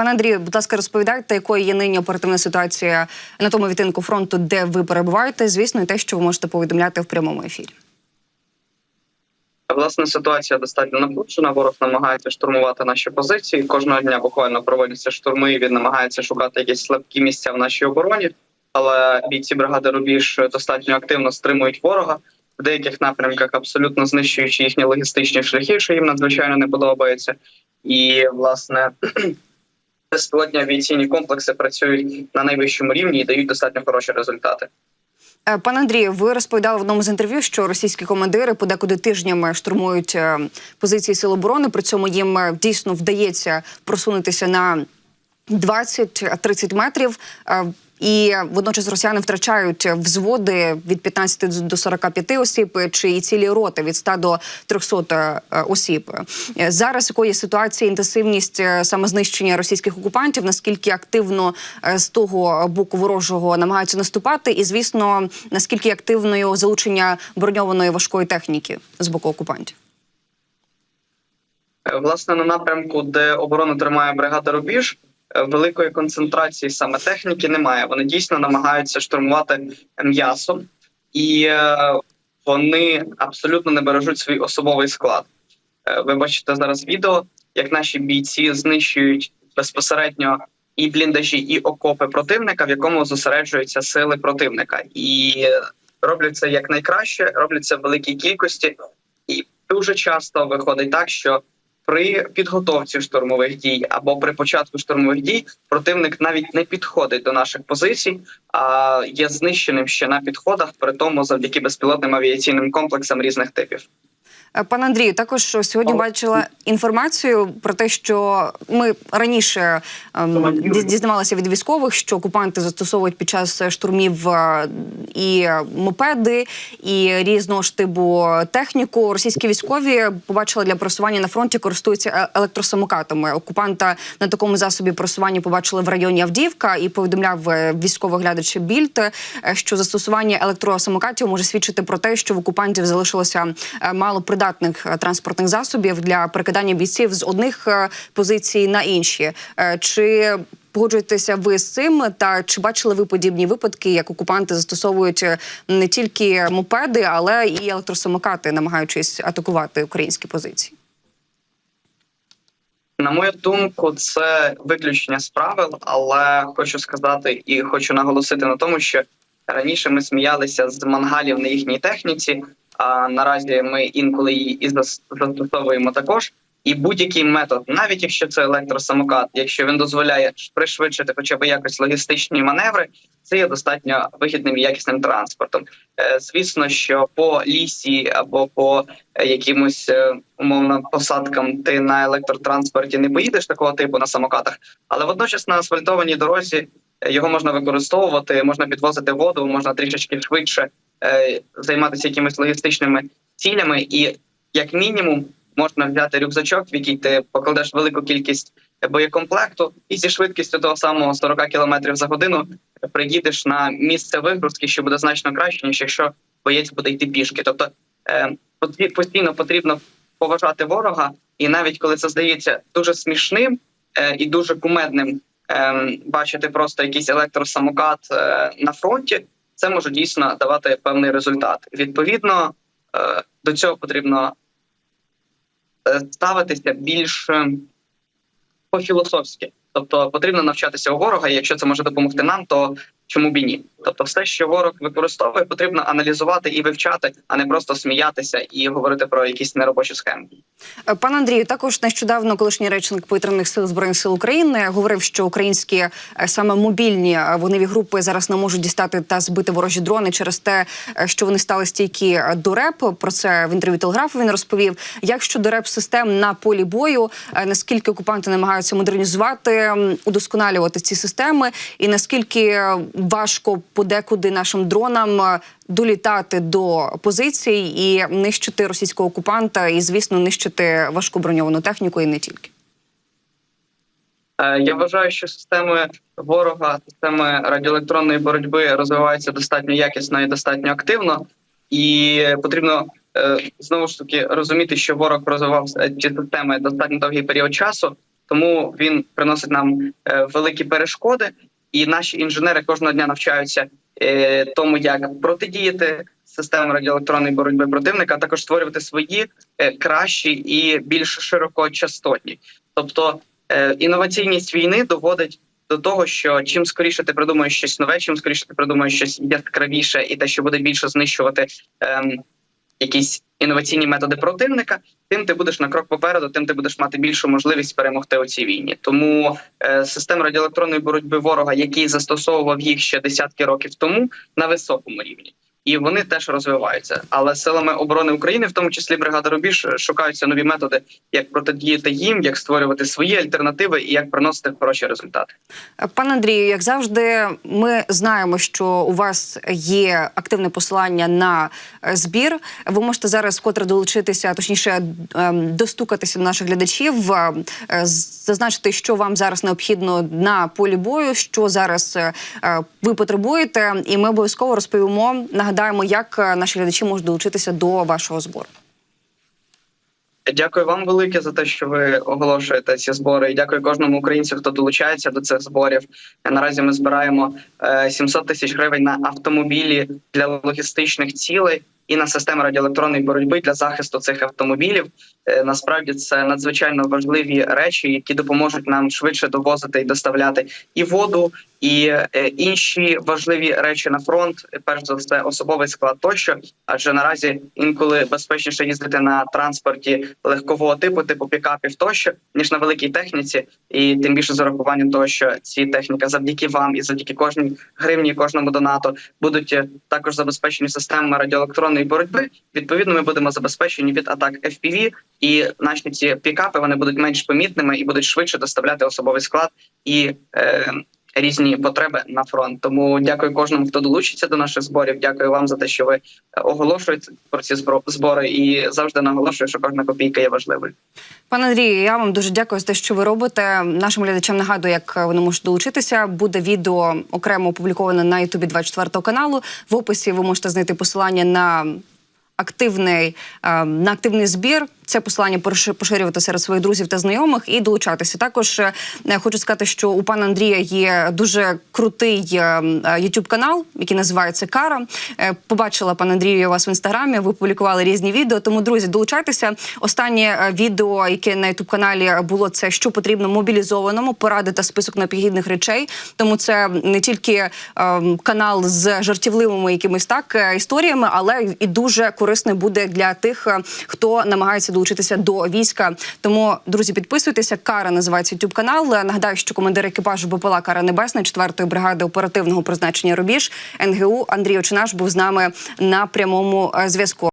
Пане Андрію, будь ласка, розповідайте, якою є нині оперативна ситуація на тому відтинку фронту, де ви перебуваєте. Звісно, і те, що ви можете повідомляти в прямому ефірі. Власне, ситуація достатньо напружена. Ворог намагається штурмувати наші позиції. Кожного дня буквально проводяться штурми. Він намагається шукати якісь слабкі місця в нашій обороні. Але бійці бригади Рубіж достатньо активно стримують ворога в деяких напрямках, абсолютно знищуючи їхні логістичні шляхи, що їм надзвичайно не подобається. І власне безпілотні авіаційні комплекси працюють на найвищому рівні і дають достатньо хороші результати. Е, Пане Андрію, ви розповідали в одному з інтерв'ю, що російські командири подекуди тижнями штурмують е, позиції сил оборони. При цьому їм е, дійсно вдається просунутися на 20-30 метрів. І водночас росіяни втрачають взводи від 15 до 45 осіб, чи і цілі роти від 100 до 300 е, осіб. Зараз якої ситуації інтенсивність е, саме знищення російських окупантів, наскільки активно е, з того боку ворожого намагаються наступати, і звісно, наскільки активною залучення броньованої важкої техніки з боку окупантів. Власне, на напрямку, де оборону тримає бригада Рубіж, великої концентрації саме техніки немає. Вони дійсно намагаються штурмувати м'ясо, і е, вони абсолютно не бережуть свій особовий склад. Е, Ви бачите зараз відео, як наші бійці знищують безпосередньо і бліндажі, і окопи противника, в якому зосереджуються сили противника, і е, роблять це як найкраще, роблять це в великій кількості, і дуже часто виходить так, що при підготовці штурмових дій або при початку штурмових дій противник навіть не підходить до наших позицій, а є знищеним ще на підходах, при тому завдяки безпілотним авіаційним комплексам різних типів. Е, Пане Андрію, також сьогодні бачила інформацію про те, що ми раніше ем, діз- дізнавалися від військових, що окупанти застосовують під час штурмів е, і мопеди, і різного штибу техніку. Російські військові побачили для просування на фронті користуються е- електросамокатами. Окупанта на такому засобі просування побачили в районі Авдіївка і повідомляв військовий глядач Більт, що застосування електросамокатів може свідчити про те, що в окупантів залишилося мало придатних е, транспортних засобів для перекидання бійців з одних е, позицій на інші. Е, Чи погоджуєтеся ви з цим? Та чи бачили ви подібні випадки, як окупанти застосовують не тільки мопеди, але і електросамокати, намагаючись атакувати українські позиції? На мою думку, це виключення з правил, але хочу сказати і хочу наголосити на тому, що раніше ми сміялися з мангалів на їхній техніці, а наразі ми інколи її і застосовуємо також. І будь-який метод, навіть якщо це електросамокат, якщо він дозволяє пришвидшити хоча б якось логістичні маневри, це є достатньо вигідним і якісним транспортом. Е, Звісно, що по лісі або по е, якимось е, умовно посадкам ти на електротранспорті не поїдеш такого типу на самокатах, але водночас на асфальтованій дорозі його можна використовувати, можна підвозити воду, можна трішечки швидше е, займатися якимись логістичними цілями, і як мінімум можна взяти рюкзачок, в який ти покладеш велику кількість боєкомплекту, і зі швидкістю того самого 40 км за годину приїдеш на місце вигрузки, що буде значно краще, ніж якщо боєць буде йти пішки. Тобто е, постійно потрібно поважати ворога, і навіть коли це здається дуже смішним е, і дуже кумедним, бачити просто якийсь електросамокат е, на фронті, це може дійсно давати певний результат. Відповідно, е, до цього потрібно е, ставитися більш по-філософськи. Тобто потрібно навчатися у ворога, і якщо це може допомогти нам, то чому б і ні? Тобто, все, що ворог використовує, потрібно аналізувати і вивчати, а не просто сміятися і говорити про якісь неробочі схеми. Е, Пане Андрію, також нещодавно колишній речник повітряних сил збройних сил України говорив, що українські е, саме мобільні е, вогневі групи зараз не можуть дістати та збити ворожі дрони через те, що вони стали стійкі до РЕП. Про це в інтерв'ю телеграфу він розповів. Як щодо РЕП систем на полі бою, наскільки окупанти намагаються модернізувати, удосконалювати ці системи, і наскільки важко подекуди нашим дронам е, долітати до позицій і нищити російського окупанта, і звісно, нищити важку броньовану техніку і не тільки. Е, Я вважаю, що системи ворога, системи радіоелектронної боротьби розвиваються достатньо якісно і достатньо активно, і потрібно е, знову ж таки розуміти, що ворог розвивав ці системи достатньо довгий період часу. тому він приносить нам великі перешкоди, і наші інженери кожного дня навчаються е, тому, як протидіяти системам радіоелектронної боротьби противника, а також створювати свої е, кращі і більш широкочастотні. Тобто е, інноваційність війни доводить до того, що чим скоріше ти придумаєш щось нове, чим скоріше ти придумаєш щось яскравіше і те, що буде більше знищувати ем, якісь інноваційні методи противника, тим ти будеш на крок попереду, тим ти будеш мати більшу можливість перемогти у цій війні. Тому е, система радіоелектронної боротьби ворога, який застосовував їх ще десятки років тому, на високому рівні. І вони теж розвиваються. Але силами оборони України, в тому числі бригада Рубіж, шукаються нові методи, як протидіяти їм, як створювати свої альтернативи і як приносити хороші результати. Пане Андрію, як завжди, ми знаємо, що у вас є активне посилання на збір. Ви можете зараз вкотре долучитися, точніше, ем, достукатися до наших глядачів, е, зазначити, що вам зараз необхідно на полі бою, що зараз е, ви потребуєте, і ми обов'язково розповімо. Нагадаємо, як е, наші глядачі можуть долучитися до вашого збору. Дякую вам велике за те, що ви оголошуєте ці збори. І дякую кожному українцю, хто долучається до цих зборів. Наразі ми збираємо е, 700 тисяч гривень на автомобілі для логістичних цілей і на системи радіоелектронної боротьби для захисту цих автомобілів. Е, Насправді це надзвичайно важливі речі, які допоможуть нам швидше довозити і доставляти і воду, і е, інші важливі речі на фронт. Перш за все, особовий склад тощо. Адже наразі інколи безпечніше їздити на транспорті легкового типу, типу пікапів тощо, ніж на великій техніці, і тим більше з урахуванням того, що ці техніка завдяки вам і завдяки кожній гривні, кожному донату будуть е, також забезпечені системами радіоелектронної боротьби. Відповідно, ми будемо забезпечені від атак FPV, і наші ці пікапи вони будуть менш помітними і будуть швидше доставляти особовий склад і. Е, Різні потреби на фронт, тому дякую кожному, хто долучиться до наших зборів. Дякую вам за те, що ви е, оголошуєте про ці збори, і завжди наголошую, що кожна копійка є важливою. Пане Андрію, я вам дуже дякую за те, що ви робите. Нашим глядачам нагадую, як вони можуть долучитися. Буде відео окремо опубліковане на Ютубі 24 каналу. В описі ви можете знайти посилання на активний, е, на активний збір. Це посилання пошир- поширювати серед своїх друзів та знайомих і долучатися. Також е, хочу сказати, що у пана Андрія є дуже крутий youtube канал, який називається Кара. Е, Побачила пан Андрію вас в інстаграмі. Ви публікували різні відео. Тому, друзі, долучайтеся. Останнє е, відео, яке на youtube каналі було, це що потрібно мобілізованому, поради та список необхідних речей. Тому це не тільки е, канал з жартівливими якимись так е, історіями, але і дуже корисний буде для тих, е, хто намагається долучитися до війська. Тому, друзі, підписуйтеся. Кара називається youtube канал. Нагадаю, що командир екіпажу БПЛА Кара Небесна 4-ї бригади оперативного призначення Рубіж НГУ Андрій Очинаш був з нами на прямому е, зв'язку.